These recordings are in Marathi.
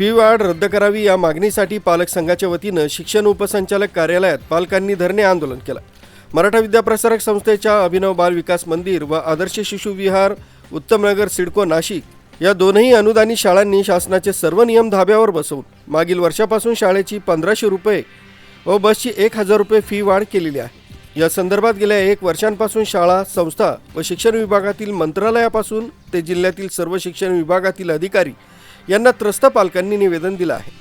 फी वाढ रद्द करावी या मागणीसाठी पालक संघाच्या वतीनं शिक्षण उपसंचालक कार्यालयात पालकांनी धरणे आंदोलन केलं. मराठा विद्याप्रसारक संस्थेच्या अभिनव बाल विकास मंदिर व आदर्श शिशु विहार उत्तमनगर सिडको नाशिक या दोनही अनुदानित शाळांनी शासनाचे सर्व नियम धाब्यावर बसवून मागील वर्षापासून शाळेची पंधराशे रुपये व बसची एक हजार रुपये फी वाढ केलेली आहे. या संदर्भात गेल्या एक वर्षांपासून शाळा संस्था व शिक्षण विभागातील मंत्रालयापासून ते जिल्ह्यातील सर्व शिक्षण विभागातील अधिकारी यांना त्रस्त पालकांनी निवेदन दिलं आहे.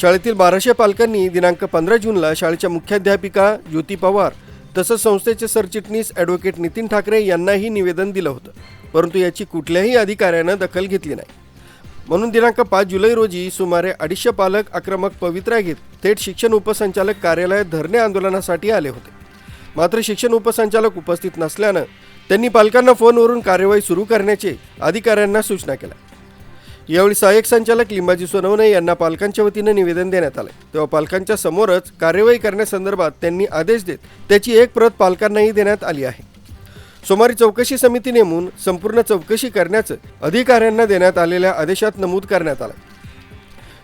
शाळेतील बाराशे पालकांनी दिनांक पंधरा जूनला शाळेच्या मुख्याध्यापिका ज्योती पवार तसंच संस्थेचे सरचिटणीस ॲडव्होकेट नितीन ठाकरे यांनाही निवेदन दिलं होतं. परंतु याची कुठल्याही अधिकाऱ्यानं दखल घेतली नाही. म्हणून दिनांक पाच जुलै रोजी सुमारे अडीचशे पालक आक्रमक पवित्रा घेत थेट शिक्षण उपसंचालक कार्यालयात धरणे आंदोलनासाठी आले होते. मात्र शिक्षण उपसंचालक उपस्थित नसल्यानं त्यांनी पालकांना फोनवरून कार्यवाही सुरू करण्याचे अधिकाऱ्यांना सूचना केल्या. यावेळी सहाय्यक संचालक लिंबाजी सोनवणे यांना पालकांच्या वतीनं निवेदन देण्यात आलं. तेव्हा पालकांच्या समोरच कार्यवाही करण्यासंदर्भात त्यांनी आदेश देत त्याची एक प्रत पालकांनाही देण्यात आली आहे. सोमवारी चौकशी समिती नेमून संपूर्ण चौकशी करण्याचं अधिकाऱ्यांना देण्यात आलेल्या आदेशात नमूद करण्यात आलं.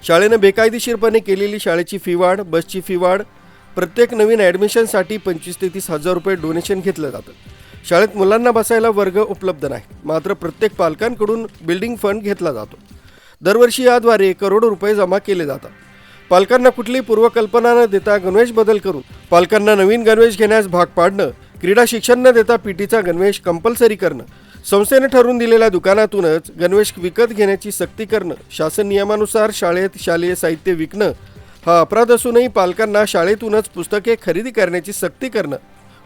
शाळेनं बेकायदेशीरपणे केलेली शाळेची फी वाढ बसची फी वाढ प्रत्येक नवीन ॲडमिशनसाठी पंचवीस ते तीस हजार रुपये डोनेशन घेतलं जातं. शाळेत मुलांना बसायला वर्ग उपलब्ध नाही. मात्र प्रत्येक पालकांकडून बिल्डिंग फंड घेतला जातो. दरवर्षी याद्वारे करोडो रुपये जमा केले जातात. पालकांना कुठली पूर्वकल्पना न देता गणवेश बदल करून पालकांना नवीन गणवेश घेण्यास भाग पाडणं क्रीडा शिक्षण न देता पीटीचा गणवेश कंपल्सरी करणं संस्थेने ठरवून दिलेल्या दुकानातूनच गणवेश विकत घेण्याची सक्ती करणं शासन नियमानुसार शाळेत शालेय साहित्य विकणं हा अपराध असूनही पालकांना शाळेतूनच पुस्तके खरेदी करण्याची सक्ती करणं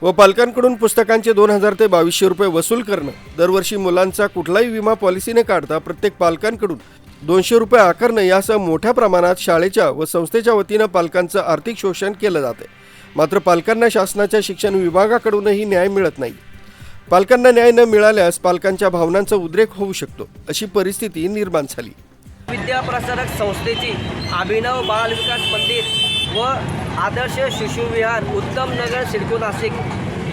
व पालकांकडून पुस्तकांचे दोन हजार ते बावीसशे रुपये वसूल करणं. दरवर्षी मुलांचा कुठलाही विमा पॉलिसीने काढता प्रत्येक पालकांकडून दोनशे रुपये आकारणं यासह मोठ्या प्रमाणात शाळेच्या व संस्थेच्या वतीनं पालकांचं आर्थिक शोषण केलं जाते मात्र पालकांना शासनाच्या शिक्षण विभागाकडूनही न्याय मिळत नाही. पालकांना न्याय न मिळाल्यास पालकांच्या भावनांचा उद्रेक होऊ शकतो अशी परिस्थिती निर्माण झाली. विद्याप्रसारक संस्थेची अभिनव बाल विकास मंदिर व आदर्श शिशुविहार उत्तम नगर सिडको नाशिक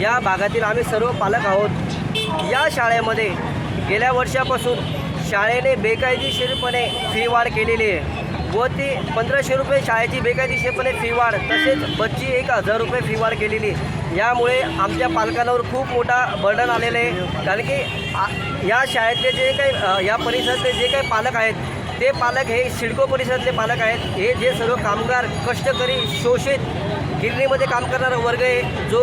या भागातील आम्ही सर्व पालक आहोत या शाळेमध्ये गेल्या वर्षापासून शाळेने बेकायदेशीरपणे फी वाढ केलेली आहे व ती पंधराशे रुपये शाळेची बेकायदेशीरपणे फी वाढ तसेच बच्ची एक हजार रुपये फी वाढ केलेली आहे. यामुळे आमच्या पालकांवर खूप मोठा बर्डन आलेलं आहे कारण की या शाळेतले जे काही या परिसरातले जे काही पालक आहेत ते पालक हे सिडको परिसरातले पालक आहेत. हे जे सर्व कामगार कष्टकरी शोषित गिरणीमध्ये काम करणारा वर्ग आहे जो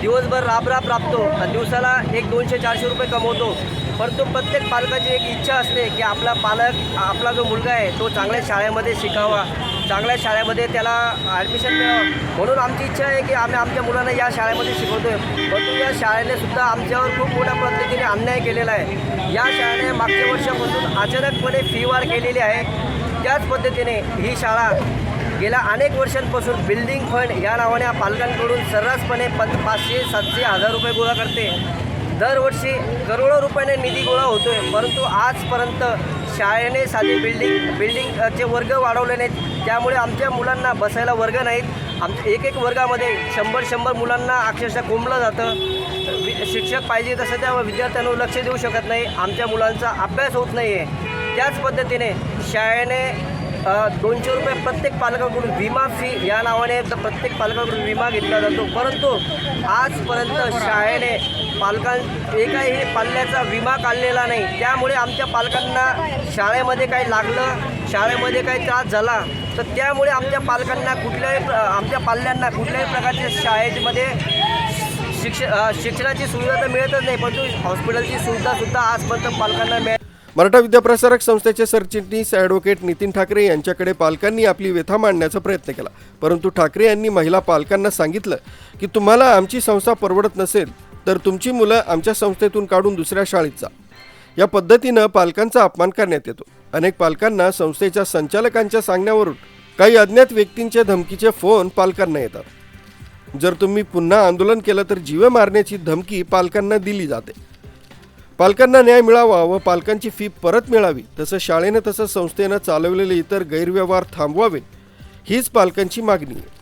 दिवसभर राबराब राबतो दिवसाला एक दोनशे चारशे रुपये कमवतो. परंतु प्रत्येक पालकाची एक इच्छा असते की आपला पालक आपला जो मुलगा आहे तो चांगल्या शाळेमध्ये शिकावा. चांगल्या शाळेमध्ये त्याला ॲडमिशन मिळावं म्हणून आमची इच्छा आहे की आम्ही आमच्या मुलांना या शाळेमध्ये शिकवतोय. परंतु या शाळेने सुद्धा आमच्यावर खूप मोठ्या पद्धतीने अन्याय केलेला आहे. या शाळेने मागच्या वर्षापासून अचानकपणे फी वाढ केलेली आहे. त्याच पद्धतीने ही शाळा गेल्या अनेक वर्षांपासून बिल्डिंग फंड या नावाने पालकांकडून सर्रासपणे पं पाचशे सातशे हजार रुपये गोळा करते. दरवर्षी करोडो रुपयाने निधी गोळा होतोय. परंतु आजपर्यंत शाळेने साधी बिल्डिंग बिल्डिंगचे वर्ग वाढवले नाहीत त्यामुळे आमच्या मुलांना बसायला वर्ग नाहीत. आमच्या एक एक वर्गामध्ये शंभर शंभर मुलांना अक्षरशः कोंबलं जातं. वि- शिक्षक पाहिजे तसं त्या विद्यार्थ्यांवर लक्ष देऊ शकत नाही. आमच्या मुलांचा अभ्यास होत नाही आहे त्याच पद्धतीने शाळेने दोनशे रुपये प्रत्येक पालकाकडून विमा फी या नावाने तर प्रत्येक पालकाकडून विमा घेतला जातो. परंतु आजपर्यंत शाळेने पालकां एकाही पाल्याचा विमा काढलेला नाही. त्यामुळे आमच्या पालकांना शाळेमध्ये काही लागलं शाळेमध्ये काही त्रास झाला तर त्यामुळे आमच्या पालकांना कुठल्याही प्र- आमच्या पाल्यांना कुठल्याही प्रकारच्या शाळेमध्ये शिक्ष शिक्षणाची सुविधा तर मिळतच नाही परंतु हॉस्पिटलची सुविधासुद्धा आजपर्यंत पालकांना मिळत मराठा विद्याप्रसारक संस्थेचे सरचिटणीस ॲडव्होकेट नितीन ठाकरे यांच्याकडे पालकांनी आपली व्यथा मांडण्याचा प्रयत्न केला. परंतु ठाकरे यांनी महिला पालकांना सांगितलं की तुम्हाला आमची संस्था परवडत नसेल तर तुमची मुलं आमच्या संस्थेतून काढून दुसऱ्या शाळेत जा. या पद्धतीनं पालकांचा अपमान करण्यात येतो. अनेक पालकांना संस्थेच्या संचालकांच्या सांगण्यावरून काही अज्ञात व्यक्तींचे धमकीचे फोन पालकांना येतात. जर तुम्ही पुन्हा आंदोलन केलं तर जीवे मारण्याची धमकी पालकांना दिली जाते. पालकांना न्याय मिळावा व पालकांची फी परत मिळावी तसं शाळेनं तसं संस्थेनं चालवलेले इतर गैरव्यवहार थांबवावे हीच पालकांची मागणी आहे.